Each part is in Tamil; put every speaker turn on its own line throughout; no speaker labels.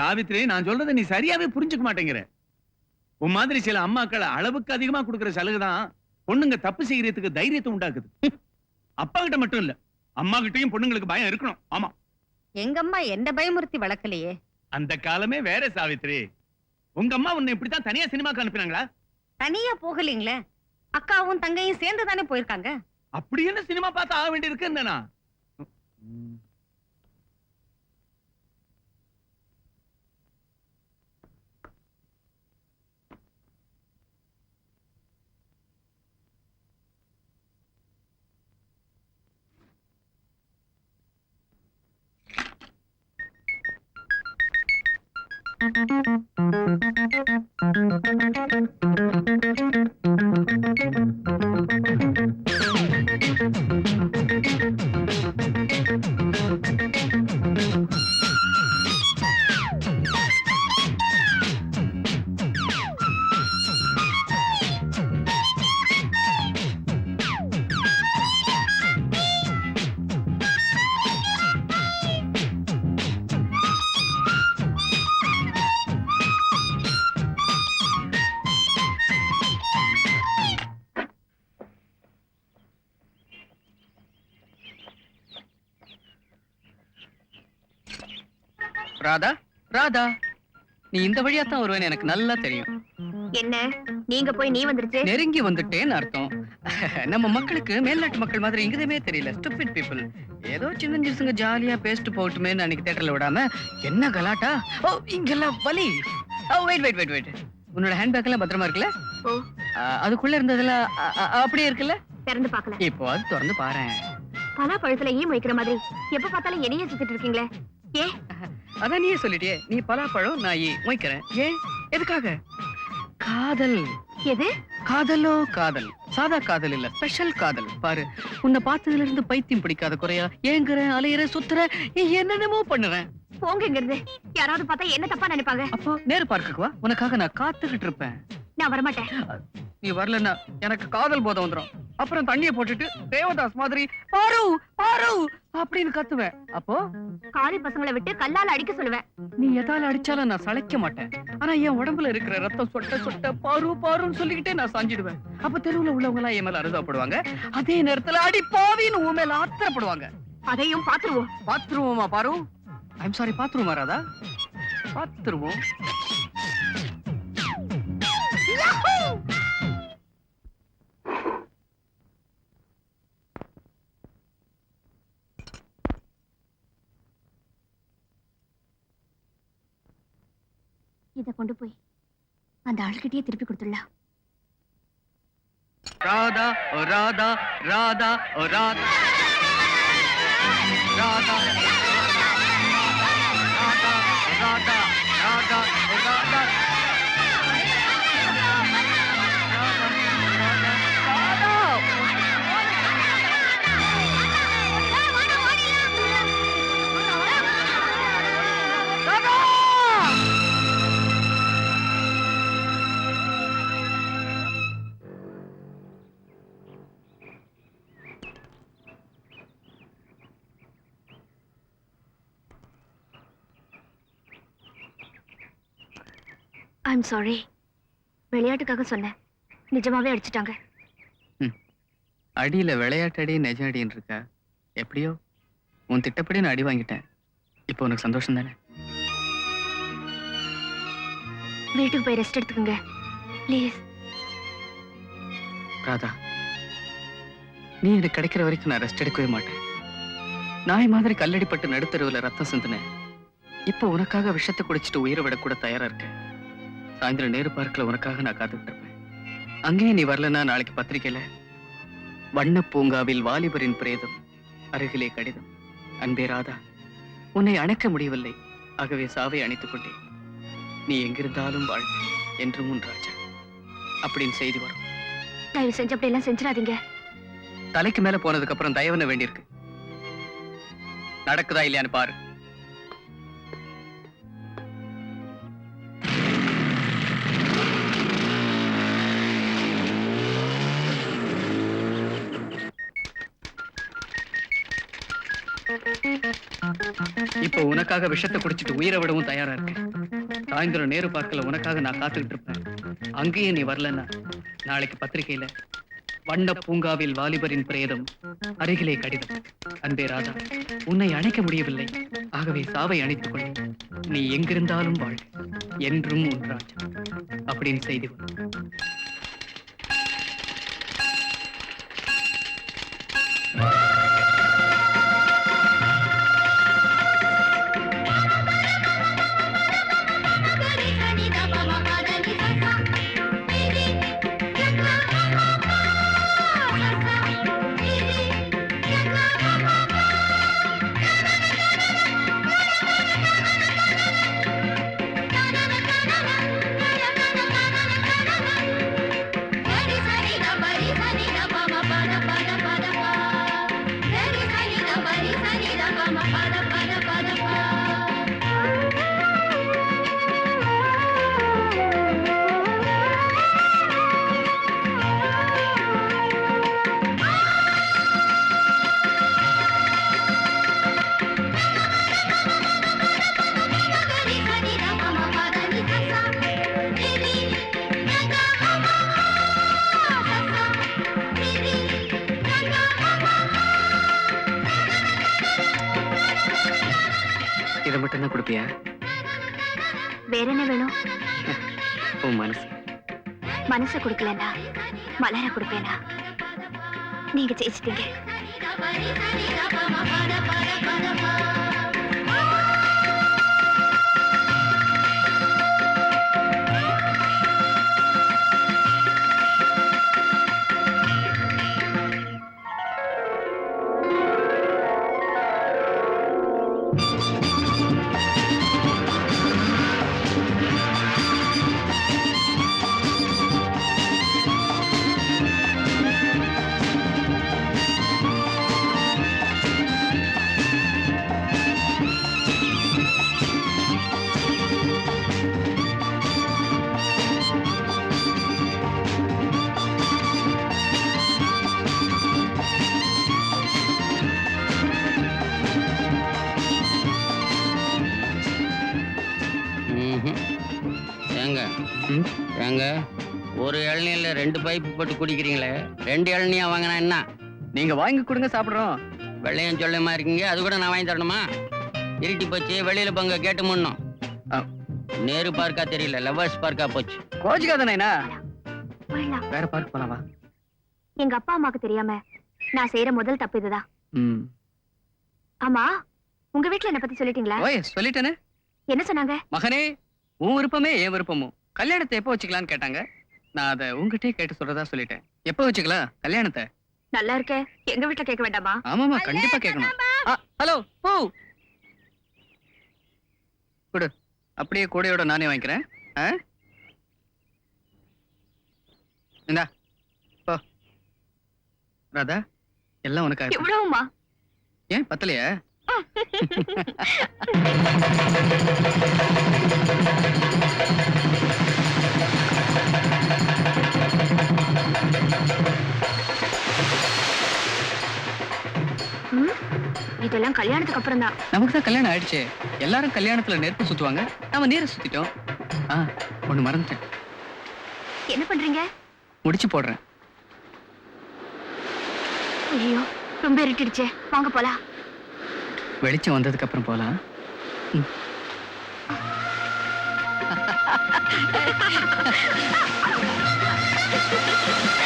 சாவித்ரி நான் சொல்றதை நீ சரியாவே புரிஞ்சுக்க மாட்டேங்கிற. உன் மாதிரி சில அம்மாக்கள் அளவுக்கு அதிகமா கொடுக்கிற சலுகை தான் பொண்ணுங்க தப்பு செய்யறதுக்கு தைரியத்தை உண்டாக்குது. அப்பா கிட்ட மட்டும் இல்ல அம்மா கிட்டயும் பொண்ணுங்களுக்கு பயம் இருக்கணும். ஆமா.
எங்க அம்மா என்ன பயமுறுத்தி வளர்க்கலையே?
அந்த காலமே வேற சாவித்ரி உங்க அம்மா உன்னை இப்படித்தான் தனியா சினிமாக்கு அனுப்பினாங்களா?
தனியா போகலீங்களே. அக்காவும் தங்கையும் சேர்ந்து தானே போயிருக்காங்க?
அப்படி என்ன சினிமா பார்த்து ஆக வேண்டியிருக்கு Thank you.
ராதா? ராதா நீ இந்த வழியா தான் வருவேன்னு எனக்கு நல்லா தெரியும்.
என்ன? நீங்க போய் நீ வந்துருச்சு?
நெருங்கி வந்துட்டேன்னு அர்த்தம். நம்ம மக்களுக்கு மேல்நாட்டு மக்கள் மாதிரி இங்கதமே தெரியல. ஸ்டூபிட் பீப்புள் ஏதோ சின்ன சின்னங்க ஜாலியா பேசிட்டு போகட்டுமேன்னு அன்னைக்கு தேட்டர்ல விடாம என்ன கலாட்டா? ஓ இங்கெல்லாம் வலி. ஓ வெயிட் வெயிட் வெயிட் வெயிட் உன்னோட ஹேண்ட்பேக் எல்லாம் பத்திரமா இருக்குல்ல? அதுக்குள்ள இருந்ததெல்லாம் அப்படியே இருக்குல்ல?
திறந்து பாக்கல
இப்போ அது திறந்து பாரேன்.
பலா பழத்துல ஈ வைக்கிற மாதிரி. எப்ப பார்த்தாலும் என்னையே சுத்திட்டு இருக்கீங்களே? ஏ
அதான் நீயே சொல்லிட்டியே. நீ பலாப்பழம் நான் மொய்க்கிறேன். ஏன்? எதுக்காக? காதல்.
எது?
காதலோ காதல். சாதா காதல் இல்ல ஸ்பெஷல் காதல். பாரு உன்னை பார்த்ததுல இருந்து பைத்தியம் பிடிக்காத குறையா. ஏங்குறேன் அலையிற சுத்துற என்னென்னமோ பண்ணுறேன்.
போங்க இங்க இருந்து யாராவது பார்த்தா என்ன தப்பா நினைப்பாங்க?
அப்போ நேரு பார்க்குக்கு வா. உனக்காக நான் காத்துக்கிட்டு இருப்பேன்.
நான் வரமாட்டேன்.
நீ வரலன்னா எனக்கு காதல் போதை வந்துரும். அப்புறம் தண்ணியை போட்டுட்டு தேவதாஸ் மாதிரி பாரு பாரு அப்படின்னு கத்துவேன். அப்போ?
காலி பசங்களை விட்டு கல்லால அடிக்க சொல்லுவேன்.
நீ எதால அடிச்சாலும் நான் சளைக்க மாட்டேன். ஆனா என் உடம்புல இருக்கிற ரத்தம் சொட்ட சொட்ட பாரு பாருன்னு சொல்லிக்கிட்டே நான் சாஞ்சிடுவேன். அப்ப தெருவுல உள்ளவங்க எல்லாம் என் மேல அருதாப்படுவாங்க அதே நேரத்துல அடி பாவின்னு உன் மேல ஆத்திரப்படுவாங்க.
அதையும் பாத்துருவோம்.
பாத்துருவோமா பாரு? ஐம் சாரி பாத்துருவோமா ராதா? பாத்துருவோம்.
இதை கொண்டு போய் அந்த ஆளுகிட்டயே திருப்பி கொடுத்துடலாம்.
ராதா ஓ ராதா ராதா ஓ ராதா. ராதா ராதா ராதா ராதா ராதா
ஐம் சாரி விளையாட்டுக்காக சொன்னேன். நிஜமாவே அடிச்சிட்டாங்க.
அடியில விளையாட்டடி நெஜ அடின்னு இருக்க? எப்படியோ? உன் திட்டப்படி நான் அடி வாங்கிட்டேன். இப்போ உனக்கு சந்தோஷம் தானே?
வீட்டுக்கு போய் ரெஸ்ட் எடுத்துக்கோங்க. ப்ளீஸ்
ராதா நீ எனக்கு கிடைக்கிற வரைக்கும் நான் ரெஸ்ட் எடுக்கவே மாட்டேன். நாய் மாதிரி கல்லடிப்பட்டு நடுத்தருவுல ரத்தம் சிந்தினேன். இப்போ உனக்காக விஷத்தை குடிச்சிட்டு உயிரை விட கூட தயாரா இருக்கேன். சாயந்தரம் நேரு பார்க்கல உனக்காக நான் காத்துக்கிட்டு இருப்பேன். அங்கேயும் நீ வரலன்னா நாளைக்கு பத்திரிக்கையில? வண்ண பூங்காவில் வாலிபரின் பிரேதம் அருகிலே கடிதம். அன்பே ராதா உன்னை அணைக்க முடியவில்லை. ஆகவே சாவை அணைத்துக் கொண்டேன். நீ எங்கிருந்தாலும் வாழ் என்றும் உன் ராஜா. அப்படின்னு செய்தி வரும்.
தயவு செஞ்சு அப்படி எல்லாம் செஞ்சிடாதீங்க.
தலைக்கு மேல போனதுக்கு அப்புறம் தயவுன வேண்டியிருக்கு. நடக்குதா இல்லையான்னு பாரு. இப்போ உனக்காக விஷத்தை குடிச்சிட்டு உயிரை விடவும் தயாரா இருக்கேன். சாயந்தரம் நேரு பார்க்கல உனக்காக நான் காத்துக்கிட்டு இருப்பேன். அங்கேயே நீ வரலன்னா நாளைக்கு பத்திரிகையில வண்ண பூங்காவில் வாலிபரின் பிரேதம் அருகிலே கடிதம். அன்பே ராதா உன்னை அணைக்க முடியவில்லை. ஆகவே சாவை அணைத்துக் கொள். நீ எங்கிருந்தாலும் வாழ் என்றும் உன் ராஜா. அப்படின்னு செய்தி உன் மனசு.
மனசு கொடுக்கலன்னா மலர கொடுப்பேனா? நீங்க ஜெயிச்சிட்டீங்க.
ஏங்க? ஒரு இளநீர்ல ரெண்டு பைப்பு போட்டு குடிக்கிறீங்களே? ரெண்டு இளநியா வாங்கினா என்ன?
நீங்க வாங்கி கொடுங்க சாப்பிடுறோம்.
வெள்ளையும் சொல்லுமா இருக்கீங்க அது கூட நான் வாங்கி தரணுமா? இருட்டி போச்சு வெளியில போங்க கேட்டு முன்னும். நேரு பார்க்கா தெரியல லவ்வர்ஸ் பார்க்கா போச்சு.
கோச்சுக்காத நைனா
போயிடலாம்
வேற பார்க்க போலாமா
எங்க அப்பா அம்மாக்கு தெரியாம நான் செய்யற முதல் தப்பு இதுதான். ஆமா உங்க வீட்ல என்ன பத்தி சொல்லிட்டீங்களா?
ஓய் சொல்லிட்டேனே.
என்ன சொன்னாங்க?
மகனே உன் விருப்பமே என் விருப்பமும். கல்யாணத்தை எப்போ வச்சுக்கலாம்னு கேட்டாங்க? நான் அதை உங்ககிட்டயே கேட்டு சொல்றதா சொல்லிட்டேன். எப்போ வச்சுக்கலாம் கல்யாணத்தை?
நல்லா இருக்கே. எங்க வீட்ல கேட்க வேண்டாமா?
ஆமாமா கண்டிப்பா கேட்கணும். ஹலோ பூ. கொடு. அப்படியே கூடையோட நானே வாங்கிக்கிறேன்? இந்தா. போ. ராதா எல்லாம் உனக்கு
இவ்வளவுமா?
ஏன் பத்தலையா?
இதெல்லாம் கல்யாணத்துக்கு அப்புறம் தான்
நமக்கு தான் கல்யாணம் ஆயிடுச்சே. எல்லாரும் கல்யாணத்துல நெருப்பு சுத்துவாங்க. நாம நீரை சுத்திட்டோம். ஆ ஒண்ணு மறந்துட்டேன்.
என்ன பண்றீங்க?
முடிச்சு போடுறேன்.
ஐயோ ரொம்ப இருட்டிடுச்சே. வாங்க போலாம்.
வெளிச்சம் வந்ததுக்கு அப்புறம் போலாம்.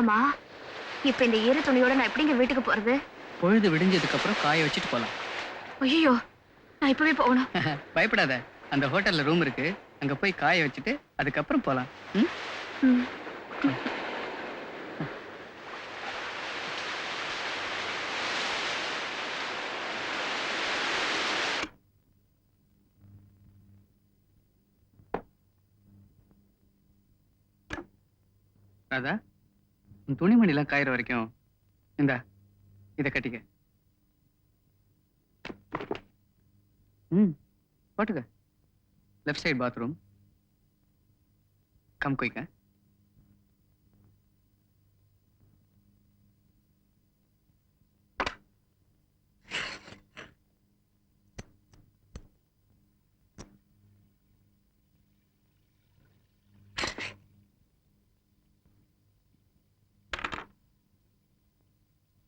ஆமா. இப்ப இந்த ஈர துணியோட நான் எப்படிங்க வீட்டுக்கு போறது?
பொழுது விடிஞ்சதுக்கு அப்புறம் காய வச்சுட்டு போலாம்.
ஐயோ நான் இப்பவே போகணும்.
பயப்படாத. அந்த ஹோட்டல்ல ரூம் இருக்கு. அங்க போய் காய வச்சுட்டு அதுக்கப்புறம் போலாம். ம்? ராதா? துணிமணி எல்லாம் காயிற வரைக்கும் இந்தா இத கட்டிக்க. ம் போட்டுக்க. லெஃப்ட் சைடு பாத்ரூம் கம் குயிக்க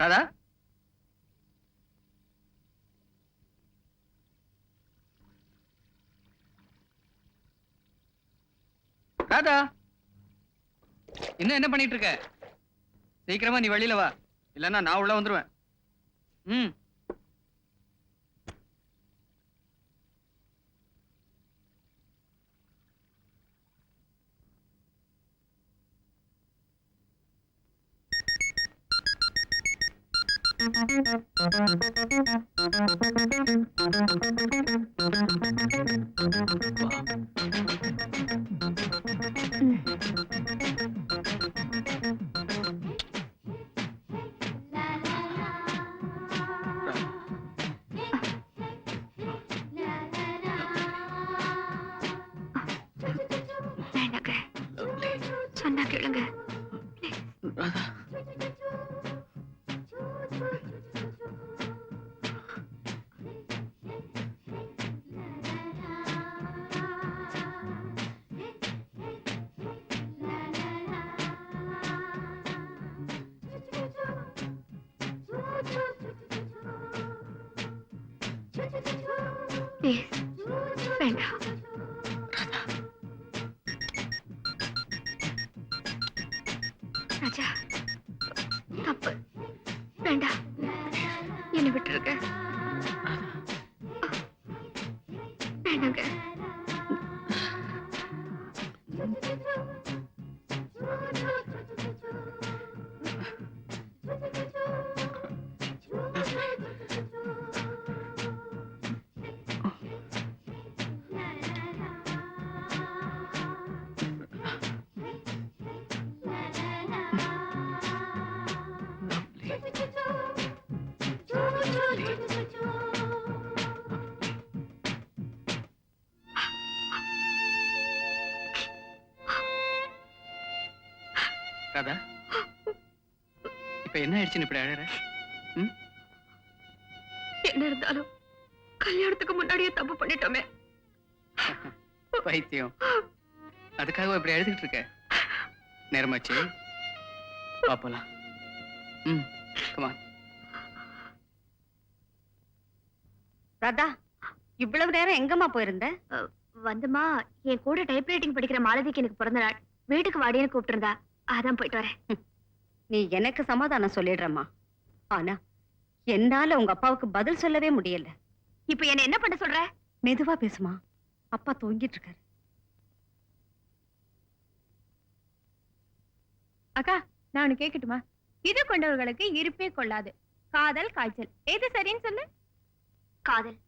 ராதா ராதா. இன்னும் என்ன பண்ணிட்டு இருக்க சீக்கிரமா நீ வெளியில வா. இல்லன்னா நான் உள்ள வந்துருவேன். ம்.
வேண்டாங்க சொன்னா கேளுங்க.
ராதா.
ராஜா தப்பு. வேண்டாம் என்னை விட்டுருக்க.
ராதா இப்ப என்ன ஆயிடுச்சுன்னு இப்படி அழற?
என்ன இருந்தாலும் கல்யாணத்துக்கு முன்னாடியே தப்பு பண்ணிட்டோமே.
பைத்தியம். அதுக்காக இப்படி எழுதிட்டு இருக்க? நேரமாச்சு. பாப்பலாம் ம் கமா
ராதா இவ்வளவு நேரம் எங்கம்மா போயிருந்த?
வந்துமா என் கூட டைப்ரைட்டிங் படிக்கிற மாலதிக்கு எனக்கு பிறந்த நாள் வீட்டுக்கு வாடின்னு கூப்பிட்டிருந்தா. அதான் போயிட்டு வரேன்.
நீ எனக்கு சமாதானம் சொல்லிடுறம்மா. ஆனா என்னால உங்க அப்பாவுக்கு பதில் சொல்லவே முடியல.
இப்ப என்ன என்ன பண்ண சொல்ற?
மெதுவா பேசுமா. அப்பா தூங்கிட்டு இருக்காரு.
அக்கா நான் ஒண்ணு கேட்கட்டுமா இது கொண்டவர்களுக்கு இருப்பே கொள்ளாது. காதல் காய்ச்சல். எது சரின்னு சொல்லு.
காதல்.